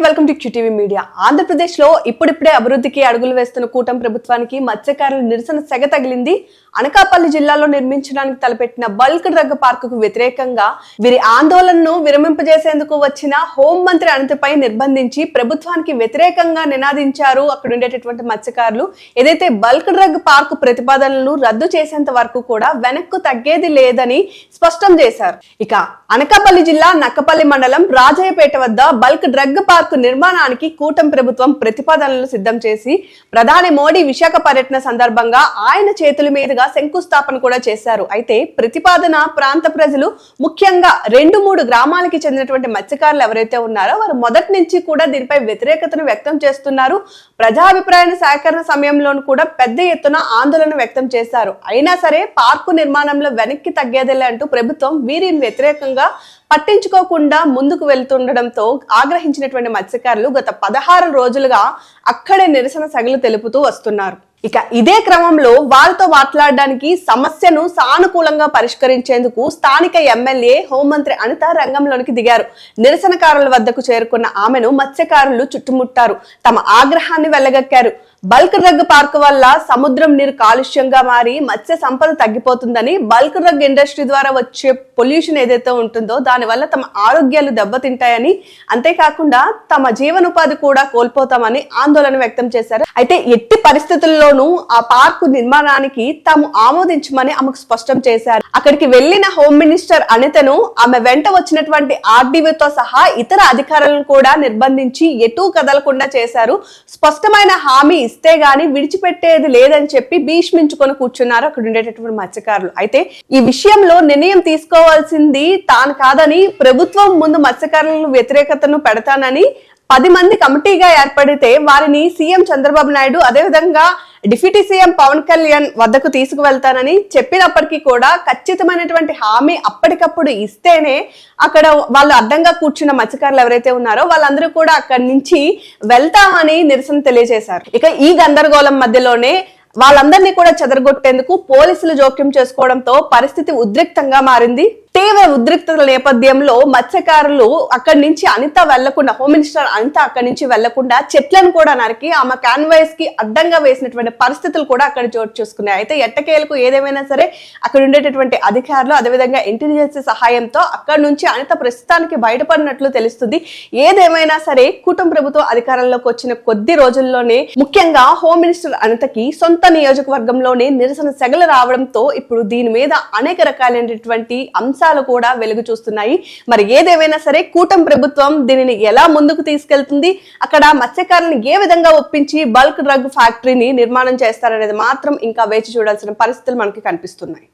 Welcome to TV media. ఆంధ్రప్రదేశ్లో ఇప్పుడిప్పుడే అభివృద్ధికి అడుగులు వేస్తున్న కూటమి ప్రభుత్వానికి మత్స్యకారుల నిరసన సెగ తగిలింది. అనకాపల్లి జిల్లాలో నిర్మించడానికి తలపెట్టిన బల్క్ డ్రగ్ పార్కుకు వ్యతిరేకంగా వీరి ఆందోళనను విరమింపజేసేందుకు వచ్చిన హోంమంత్రి అనంతపై నిర్బంధించి ప్రభుత్వానికి వ్యతిరేకంగా నినాదించారు. అక్కడ ఉండేటటువంటి మత్స్యకారులు ఏదైతే బల్క్ డ్రగ్ పార్క్ ప్రతిపాదనలను రద్దు చేసేంత వరకు కూడా వెనక్కు తగ్గేది లేదని స్పష్టం చేశారు. ఇక అనకాపల్లి జిల్లా నక్కపల్లి మండలం రాజయ్యపేట వద్ద బల్క్ డ్రగ్ పార్క్ నిర్మాణానికి కూటమి ప్రభుత్వం ప్రతిపాదనలు సిద్ధం చేసి ప్రధాని మోడీ విశాఖ పర్యటన సందర్భంగా ఆయన చేతుల మీదుగా శంకుస్థాపన కూడా చేశారు. అయితే ప్రతిపాదన ప్రాంత ప్రజలు ముఖ్యంగా రెండు మూడు గ్రామాలకి చెందినటువంటి మత్స్యకారులు ఎవరైతే ఉన్నారో వారు మొదటి నుంచి కూడా దీనిపై వ్యతిరేకతను వ్యక్తం చేస్తున్నారు. ప్రజాభిప్రాయాన్ని సేకరణ సమయంలోనూ కూడా పెద్ద ఎత్తున ఆందోళన వ్యక్తం చేశారు. అయినా సరే పార్కు నిర్మాణంలో వెనక్కి తగ్గేదిలే అంటూ ప్రభుత్వం వీరిని వ్యతిరేకంగా పట్టించుకోకుండా ముందుకు వెళ్తుండడంతో ఆగ్రహించినటువంటి మత్స్యకారులు గత పదహారు రోజులుగా అక్కడే నిరసన సగలు తెలుపుతూ వస్తున్నారు. ఇక ఇదే క్రమంలో వారితో మాట్లాడడానికి సమస్యను సానుకూలంగా పరిష్కరించేందుకు స్థానిక ఎమ్మెల్యే హోంమంత్రి అనిత రంగంలోనికి దిగారు. నిరసనకారుల వద్దకు చేరుకున్న ఆమెను మత్స్యకారులు చుట్టుముట్టారు. తమ ఆగ్రహాన్ని వెళ్ళగక్కారు బల్క్ రగ్ పార్క్ వల్ల సముద్రం నీరు కాలుష్యంగా మారి Matsya Sampada తగ్గిపోతుందని bulk rug industry ద్వారా వచ్చే పొల్యూషన్ ఏదైతే ఉంటుందో దానివల్ల తమ ఆరోగ్యాలు దెబ్బతింటాయని అంతేకాకుండా తమ జీవనోపాధి కూడా కోల్పోతామని ఆందోళన వ్యక్తం చేశారు. అయితే ఎట్టి పరిస్థితుల్లోనూ ఆ పార్కు నిర్మాణానికి తాము ఆమోదించమని ఆమెకు స్పష్టం చేశారు. అక్కడికి వెళ్ళిన హోమ్ మినిస్టర్ అనితను ఆమె వెంట వచ్చినటువంటి ఆర్డీవీతో సహా ఇతర అధికారులను కూడా నిర్బంధించి ఎటూ కదలకుండా చేశారు. స్పష్టమైన హామీ ఇస్తే గాని విడిచిపెట్టేది లేదని చెప్పి భీష్మించుకొని కూర్చున్నారు అక్కడ ఉండేటటువంటి మత్స్యకారులు. అయితే ఈ విషయంలో నిర్ణయం తీసుకోవాల్సింది తాను కాదని ప్రభుత్వం ముందు మత్స్యకారులను వ్యతిరేకతను పెడతానని పది మంది కమిటీగా ఏర్పడితే వారిని సీఎం చంద్రబాబు నాయుడు అదేవిధంగా డిప్యూటీ సీఎం పవన్ కళ్యాణ్ వద్దకు తీసుకువెళ్తానని చెప్పినప్పటికీ కూడా ఖచ్చితమైనటువంటి హామీ అప్పటికప్పుడు ఇస్తేనే అక్కడ వాళ్ళు అడ్డంగా కూర్చున్న మత్స్యకారులు ఎవరైతే ఉన్నారో వాళ్ళందరూ కూడా అక్కడి నుంచి వెళ్తామని నిరసన తెలియజేశారు. ఇక ఈ గందరగోళం మధ్యలోనే వాళ్ళందరినీ కూడా చెదరగొట్టేందుకు పోలీసులు జోక్యం చేసుకోవడంతో పరిస్థితి ఉద్రిక్తంగా మారింది. తీవ్ర ఉద్రిక్తత నేపథ్యంలో మత్స్యకారులు అక్కడి నుంచి అనిత వెళ్ళకుండా హోమ్ మినిస్టర్ అనిత అక్కడి నుంచి వెళ్ళకుండా చెట్లను కూడా నరికి ఆమె కాన్వాయిస్కి అడ్డంగా వేసినటువంటి పరిస్థితులు కూడా అక్కడ చోటు చూసుకున్నాయి. అయితే ఎట్టకేలకు ఏదేమైనా సరే అక్కడ ఉండేటటువంటి అధికారులు అదేవిధంగా ఇంటెలిజెన్స్ సహాయంతో అక్కడి నుంచి అనిత ప్రస్తుతానికి బయటపడినట్లు తెలుస్తుంది. ఏదేమైనా సరే కుటుంబ ప్రభుత్వం అధికారంలోకి వచ్చిన కొద్ది రోజుల్లోనే ముఖ్యంగా హోమ్ మినిస్టర్ అనితకి సొంత నియోజకవర్గంలోనే నిరసన సెగలు రావడంతో ఇప్పుడు దీని మీద అనేక రకాలైనటువంటి అంశాలు కూడా వెలుగు చూస్తున్నాయి. మరి ఏదేమైనా సరే కూటమి ప్రభుత్వం దీనిని ఎలా ముందుకు తీసుకెళ్తుంది? అక్కడ మత్స్యకారులను ఏ విధంగా ఒప్పించి బల్క్ డ్రగ్ ఫ్యాక్టరీని నిర్మాణం చేస్తారనేది మాత్రం ఇంకా వేచి చూడాల్సిన పరిస్థితులు మనకి కనిపిస్తున్నాయి.